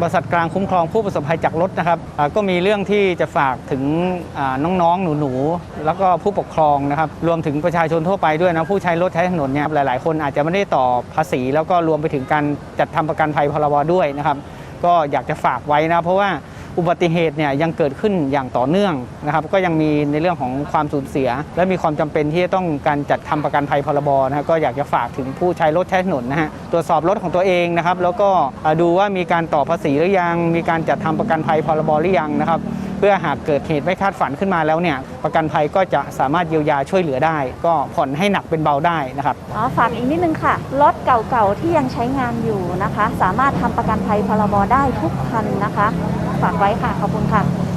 บริษัทกลางคุ้มครองผู้ประสบภัยจากรถนะครับก็มีเรื่องที่จะฝากถึงน้องๆ หนูๆ แล้วก็ผู้ปกครองนะครับรวมถึงประชาชนทั่วไปด้วยนะผู้ใช้รถใช้ถนนเนี่ยหลายๆ คนอาจจะไม่ได้ต่อภาษี แล้วก็รวมไปถึงการจัดทำประกันภัยพรบด้วยนะครับก็อยากจะฝากไว้นะเพราะว่า อุบัติเหตุเนี่ยยังเกิดขึ้นอย่างต่อเนื่องนะครับ ก็ยังมีในเรื่องของความสูญเสีย และมีความจำเป็นที่จะต้องการจัดทำประกันภัยพรบนะฮะก็อยากจะฝากถึงผู้ใช้รถใช้ถนนนะฮะตรวจสอบรถของตัวเองนะครับ แล้วก็ดูว่ามีการต่อภาษีหรือยัง มีการจัดทำประกันภัยพรบหรือยังนะครับเพื่อหากเกิดเหตุไม่คาดฝันขึ้นมาแล้วเนี่ยประกันภัยก็จะสามารถเยียวยาช่วยเหลือได้ ก็ผ่อนให้หนักเป็นเบาได้นะครับอ๋อฝากอีกนิดนึงค่ะรถเก่าๆที่ยังใช้งานอยู่นะคะ สามารถทำประกันภัยพรบได้ทุกคันนะคะ ฝากไว้ค่ะ ขอบคุณค่ะ